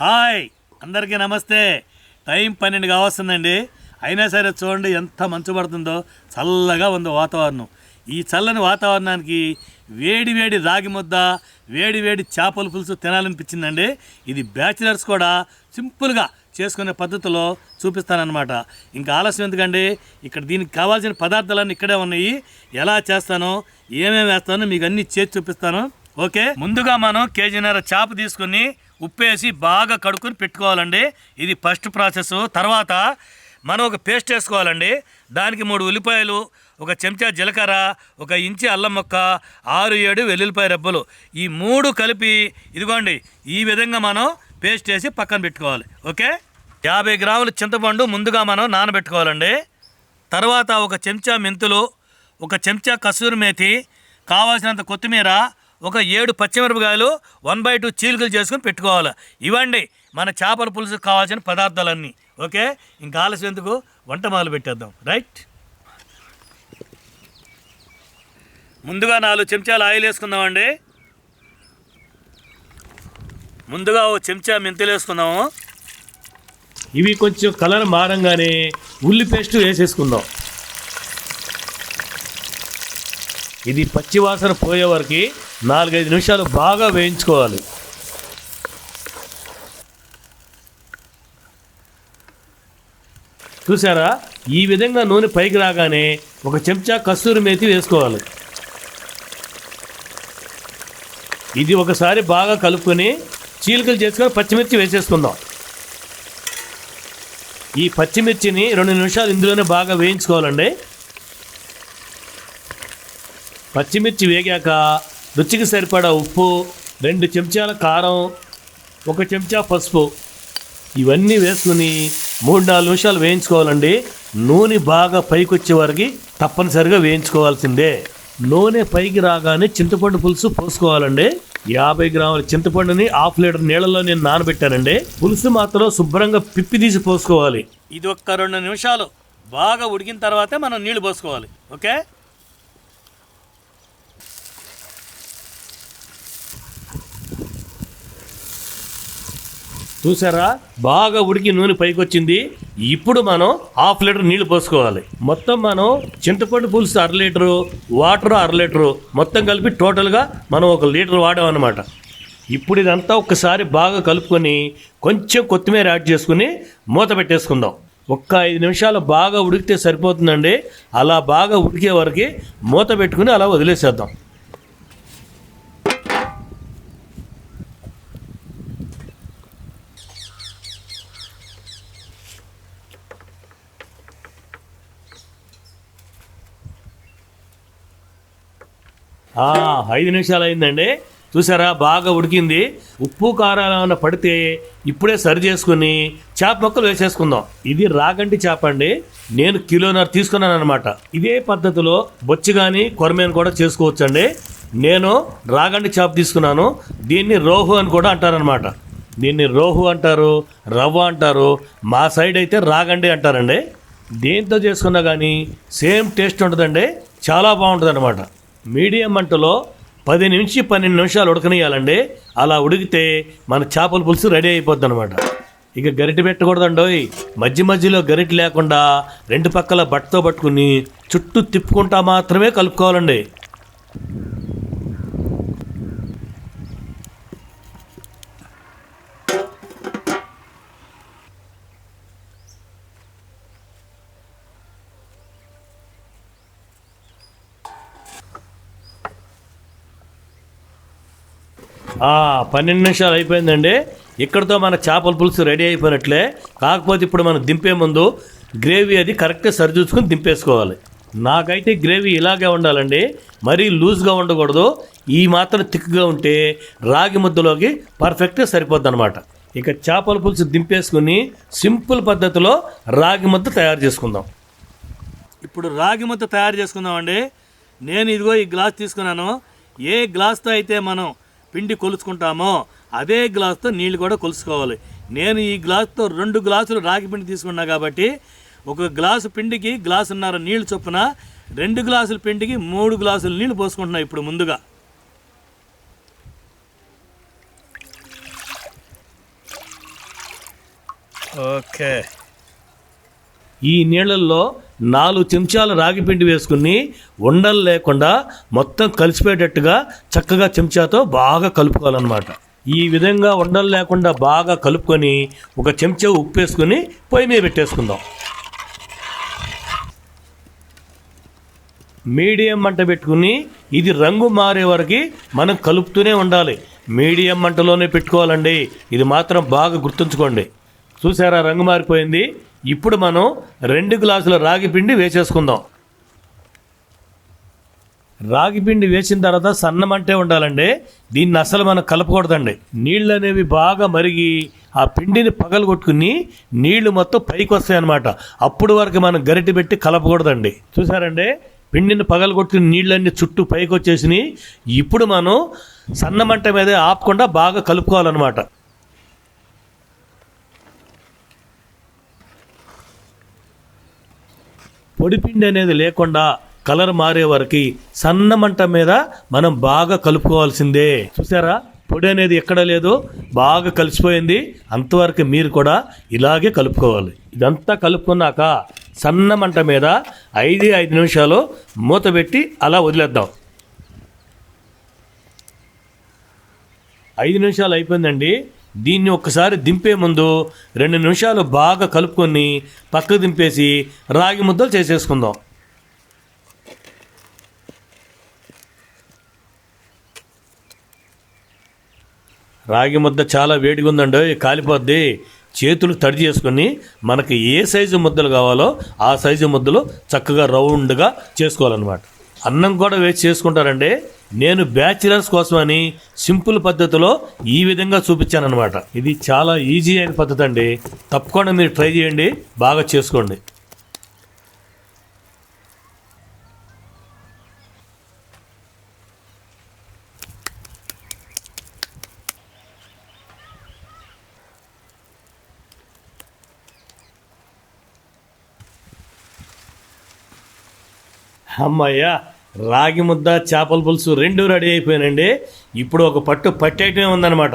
Hi! అందరికీ నమస్తే. Time పన్నెండు కావస్తుందండి. అయినా సరే చూడండి ఎంత మంచు పడుతుందో. చల్లగా ఉంది వాతావరణం. ఈ చల్లని వాతావరణానికి వేడి వేడి రాగి ముద్ద వేడి వేడి చేపల పులుసు తినాలనిపించిందండి. ఇది బ్యాచిలర్స్ కూడా సింపుల్గా చేసుకునే పద్ధతిలో చూపిస్తానన్నమాట. ఇంకా ఆలస్యం ఎందుకండి? ఇక్కడ దీనికి కావాల్సిన పదార్థాలన్నీ ఇక్కడే ఉన్నాయి. ఎలా చేస్తానో ఏమేమి వేస్తానో మీకు అన్ని చేసి చూపిస్తాను. ఓకే? ముందుగా మనం కేజీన్నర చేప తీసుకుని ఉప్పేసి బాగా కడుక్కొని పెట్టుకోవాలండి. ఇది ఫస్ట్ ప్రాసెస్. తర్వాత మనం ఒక పేస్ట్ వేసుకోవాలండి. దానికి మూడు ఉల్లిపాయలు ఒక చెంచా జీలకర్ర ఒక ఇంచి అల్లం మొక్క ఆరు ఏడు వెల్లుల్లిపాయ రెబ్బలు. ఈ మూడు కలిపి ఇదిగోండి ఈ విధంగా మనం పేస్ట్ వేసి పక్కన పెట్టుకోవాలి. ఓకే? యాభై గ్రాముల చింతపండు ముందుగా మనం నానబెట్టుకోవాలండి. తర్వాత ఒక చెంచా మెంతులు ఒక చెంచా కసూరి మేతి కావాల్సినంత కొత్తిమీర ఒక ఏడు పచ్చిమిరపకాయలు వన్ బై టూ చీలికలు చేసుకొని పెట్టుకోవాలి. ఇవ్వండి మన చేపల పులుసుకు కావాల్సిన పదార్థాలన్నీ. ఓకే? ఇంకా ఆలస్యం ఎందుకు? వంట మొదలు పెట్టేద్దాం. రైట్? ముందుగా నాలుగు చెంచాలు ఆయిల్ వేసుకుందామండి. ముందుగా ఓ చెంచా మెంతులు వేసుకుందాము. ఇవి కొంచెం కలర్ మారంగానే ఉల్లి పేస్ట్ వేసేసుకుందాం. ఇది పచ్చివాసన పోయే వరకు నాలుగైదు నిమిషాలు బాగా వేయించుకోవాలి. చూసారా ఈ విధంగా నూనె పైకి రాగానే ఒక చెంచా కస్తూరి మేతి వేసుకోవాలి. ఇది ఒకసారి బాగా కలుపుకొని చీలికలు చేసుకొని పచ్చిమిర్చి వేసేసుకుందాం. ఈ పచ్చిమిర్చిని రెండు నిమిషాలు ఇందులోనే బాగా వేయించుకోవాలండి. పచ్చిమిర్చి వేగాక రుచికి సరిపడా ఉప్పు రెండు చెంచాల కారం ఒక చెంచా పసుపు. ఇవన్నీ వేసుకుని మూడు నాలుగు నిమిషాలు వేయించుకోవాలండి. నూనె బాగా పైకి వచ్చే వరకు తప్పనిసరిగా వేయించుకోవాల్సిందే. నూనె పైకి రాగానే చింతపండు పులుసు పోసుకోవాలండి. యాభై గ్రాముల చింతపండుని హాఫ్ లీటర్ నీళ్ళలో నేను నానబెట్టానండి. పులుసు మాత్రం శుభ్రంగా పిప్పి తీసి పోసుకోవాలి. ఇది ఒక్క రెండు నిమిషాలు. బాగా ఉడికిన తర్వాతే మనం నీళ్ళు పోసుకోవాలి. ఓకే? చూసారా బాగా ఉడికి నూనె పైకి వచ్చింది ఇప్పుడు మనం హాఫ్ లీటర్ నీళ్ళు పోసుకోవాలి. మొత్తం మనం చింతపండు పులుసు అర లీటరు వాటర్ అర లీటరు మొత్తం కలిపి టోటల్గా మనం ఒక లీటర్ వాడామన్నమాట. ఇప్పుడు ఇదంతా ఒక్కసారి బాగా కలుపుకొని కొంచెం కొత్తిమీర యాడ్ చేసుకుని మూత పెట్టేసుకుందాం. ఒక్క ఐదు నిమిషాలు బాగా ఉడికితే సరిపోతుందండి. అలా బాగా ఉడికే వరకు మూత పెట్టుకుని అలా వదిలేసేద్దాం. ఐదు నిమిషాలు అయిందండి చూసారా బాగా ఉడికింది. ఉప్పు కారాలు ఏమైనా పడితే ఇప్పుడే సరి చేసుకుని చేప ముక్కలు వేసేసుకుందాం. ఇది రాగంటి చేప అండి. నేను కిలోన్నర తీసుకున్నాను అనమాట ఇదే పద్ధతిలో బొచ్చి కానీ కొరమేను కూడా చేసుకోవచ్చండి. నేను రాగంటి చేప తీసుకున్నాను. దీన్ని రోహు అని కూడా అంటారనమాట దీన్ని రోహు అంటారు రవ్వ అంటారు. మా సైడ్ అయితే రాగండి అంటారండి. దేంతో చేసుకున్నా కానీ సేమ్ టేస్ట్ ఉంటుందండి. చాలా బాగుంటుంది అనమాట మీడియం మంటలో పది నుంచి పన్నెండు నిమిషాలు ఉడకనియాలండి అలా ఉడికితే మన చేపల పులుసు రెడీ అయిపోద్ది అనమాట ఇక గరిటె పెట్టకూడదండోయ్. మధ్య మధ్యలో గరిటె లేకుండా రెండు పక్కల బట్టతో పట్టుకుని చుట్టూ తిప్పుకుంటా మాత్రమే కలుపుకోవాలండి. పన్నెండు నిమిషాలు అయిపోయిందండి. ఇక్కడతో మన చేపల పులుసు రెడీ అయిపోయినట్లే. కాకపోతే ఇప్పుడు మనం దింపే ముందు గ్రేవీ అది కరెక్ట్గా సరిచూసుకుని దింపేసుకోవాలి. నాకైతే గ్రేవీ ఇలాగే ఉండాలండి. మరీ లూజ్గా ఉండకూడదు. ఈ మాత్రం థిక్గా ఉంటే రాగి ముద్దలోకి పర్ఫెక్ట్గా సరిపోద్ది అనమాట ఇక చేపల పులుసు దింపేసుకుని సింపుల్ పద్ధతిలో రాగి ముద్ద తయారు చేసుకుందాం. ఇప్పుడు రాగి ముద్ద తయారు చేసుకుందామండి. నేను ఇదిగో ఈ గ్లాస్ తీసుకున్నాను. ఏ గ్లాస్తో అయితే మనం పిండి కొలుచుకుంటామో అదే గ్లాస్తో నీళ్ళు కూడా కొలుసుకోవాలి నేను ఈ గ్లాస్తో రెండు గ్లాసులు రాగి పిండి తీసుకున్నా కాబట్టి ఒక గ్లాసు పిండికి గ్లాసున్నర నీళ్ళు చొప్పున రెండు గ్లాసుల పిండికి మూడు గ్లాసులు నీళ్ళు పోసుకుంటున్నా ఇప్పుడు ముందుగా. ఓకే. ఈ నీళ్ళల్లో నాలుగు చెంచాల రాగి పిండి వేసుకుని ఉండలు లేకుండా మొత్తం కలిసిపోయేటట్టుగా చక్కగా చెంచాతో బాగా కలుపుకోవాలన్నమాట. ఈ విధంగా ఉండలు లేకుండా బాగా కలుపుకొని ఒక చెంచా ఉప్పు వేసుకొని పొయ్యి మీద పెట్టేసుకుందాం. మీడియం మంట పెట్టుకుని ఇది రంగు మారే వరకు మనం కలుపుతూనే ఉండాలి. మీడియం మంటలోనే పెట్టుకోవాలండి. ఇది మాత్రం బాగా గుర్తుంచుకోండి. చూసారా రంగు మారిపోయింది. ఇప్పుడు మనం రెండు గ్లాసుల రాగి పిండి వేసేసుకుందాం. రాగి పిండి వేసిన తర్వాత సన్నమంటే ఉండాలండి. దీన్ని అసలు మనం కలపకూడదండి. నీళ్ళు అనేవి బాగా మరిగి ఆ పిండిని పగలు కొట్టుకుని నీళ్ళు మొత్తం పైకి వస్తాయి అన్నమాట అప్పుడు వరకు మనం గరిటె పెట్టి కలపకూడదండి. చూసారండి? పిండిని పగలు కొట్టుకుని నీళ్ళన్నీ చుట్టూ పైకి వచ్చేసినాయి ఇప్పుడు మనం సన్నమంట మీద ఆపకుండా బాగా కలుపుకోవాలన్నమాట. పొడిపిండి అనేది లేకుండా కలర్ మారే వరకు సన్న మంట మీద మనం బాగా కలుపుకోవాల్సిందే. చూసారా పొడి అనేది ఎక్కడ లేదు బాగా కలిసిపోయింది. అంతవరకు మీరు కూడా ఇలాగే కలుపుకోవాలి. ఇదంతా కలుపుకున్నాక సన్న మంట మీద ఐదు ఐదు నిమిషాలు మూత పెట్టి అలా వదిలేద్దాం. ఐదు నిమిషాలు అయిపోయిందండి. దీన్ని ఒక్కసారి దింపే ముందు రెండు నిమిషాలు బాగా కలుపుకొని పక్కకు దింపేసి రాగి ముద్దలు చేసేసుకుందాం. రాగి ముద్ద చాలా వేడిగా ఉందండి కాలిపోద్ది. చేతులు తడి చేసుకొని మనకి ఏ సైజు ముద్దలు కావాలో ఆ సైజు ముద్దలు చక్కగా రౌండ్గా చేసుకోవాలన్నమాట. అన్నం కూడా వేసి చేసుకుంటారండి. నేను బ్యాచిలర్స్ కోసమని సింపుల్ పద్ధతిలో ఈ విధంగా చూపించానమాట ఇది చాలా ఈజీ అయిన పద్ధతి అండి. తప్పకుండా మీరు ట్రై చేయండి. బాగా చేసుకోండి. అమ్మయ్యా రాగి ముద్ద చేపల పులుసు రెండు రెడీ అయిపోయానండి. ఇప్పుడు ఒక పట్టు పట్టేయటమే ఉందన్నమాట.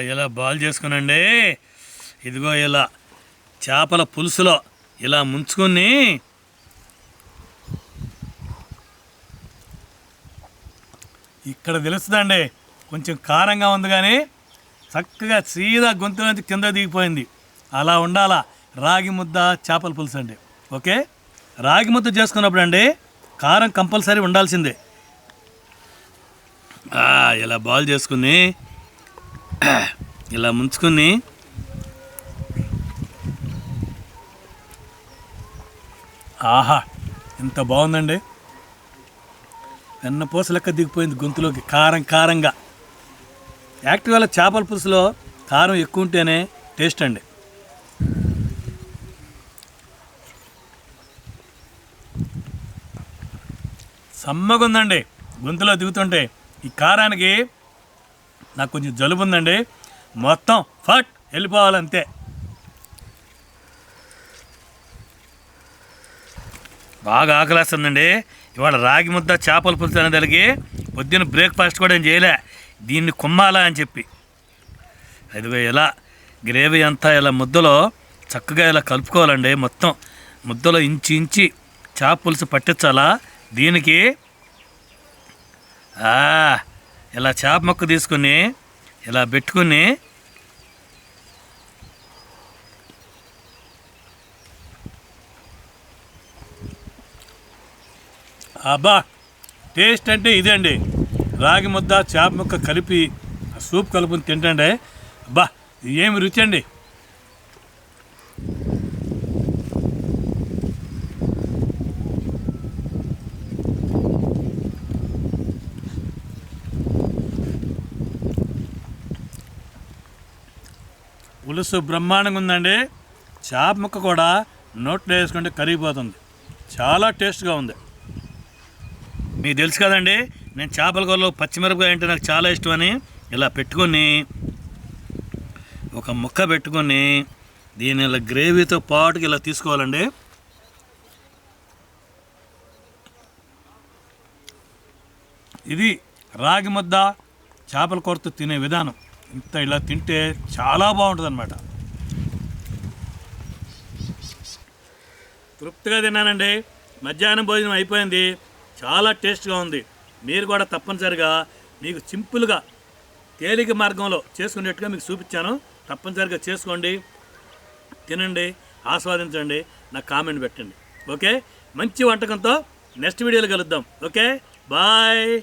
ఇలా బాల్ చేసుకునండి. ఇదిగో ఇలా చేపల పులుసులో ఇలా ముంచుకొని ఇక్కడ తెలుస్తుందండి కొంచెం కారంగా ఉంది కానీ చక్కగా సీదా గొంతు నుంచి కింద దిగిపోయింది. అలా ఉండాలా? రాగి ముద్ద చేపల పులుసు అండి. ఓకే? రాగి ముద్ద చేసుకున్నప్పుడు అండి కారం కంపల్సరీ ఉండాల్సిందే. ఇలా బాల్ చేసుకుని ఇలా ముంచుకొని ఆహా ఎంత బాగుందండి. వెన్నపూస లెక్క దిగిపోయింది గొంతులోకి కారం కారంగా. యాక్టివ్గా చేపల పులుసులో కారం ఎక్కువ ఉంటేనే టేస్ట్ అండి. సమ్మగుందండి గొంతులో దిగుతుంటే. ఈ కారానికి నాకు కొంచెం జలుబు ఉందండి. మొత్తం ఫట్ వెళ్ళిపోవాలంతే. బాగా ఆకలేస్తుందండి. ఇవాళ రాగి ముద్ద చేపల పులుసు అనేదానికి పొద్దున్న బ్రేక్ఫాస్ట్ కూడా ఏం చేయలే. దీన్ని కుమ్మాలా అని చెప్పి. అదిగో ఇలా గ్రేవీ అంతా ఇలా ముద్దలో చక్కగా ఇలా కలుపుకోవాలండి మొత్తం. ముద్దలో ఇంచి ఇంచి చేప పులుసు పట్టించాలా? దీనికి ఇలా చేప మొక్క తీసుకుని ఇలా పెట్టుకుని అబ్బా టేస్ట్ అంటే ఇదే అండి. రాగి ముద్ద చేప ముక్క కలిపి సూప్ కలుపుని తింటండి. అబ్బా ఏమి రుచి అండి. పులుసు బ్రహ్మాండంగా ఉందండి. చేప ముక్క కూడా నోట్లో వేసుకుంటే కరిగిపోతుంది. చాలా టేస్ట్గా ఉంది. మీకు తెలుసు కదండి నేను చేపల కూరలో పచ్చిమిరపకాయ అంటే నాకు చాలా ఇష్టం అని ఇలా పెట్టుకొని ఒక ముక్క పెట్టుకొని దీని ఇలా గ్రేవీతో పాటుకి ఇలా తీసుకోవాలండి. ఇది రాగి ముద్ద చేపల కూరతో తినే విధానం. ఇంత ఇలా తింటే చాలా బాగుంటుంది అనమాట తృప్తిగా తిన్నానండి. మధ్యాహ్నం భోజనం అయిపోయింది. చాలా టేస్ట్గా ఉంది. మీరు కూడా తప్పనిసరిగా మీకు సింపుల్గా తేలిక మార్గంలో చేసుకునేట్టుగా మీకు చూపించాను. తప్పనిసరిగా చేసుకోండి. తినండి. ఆస్వాదించండి. నాకు కామెంట్ పెట్టండి. ఓకే? మంచి వంటకంతో నెక్స్ట్ వీడియోలో కలుద్దాం. ఓకే? బాయ్!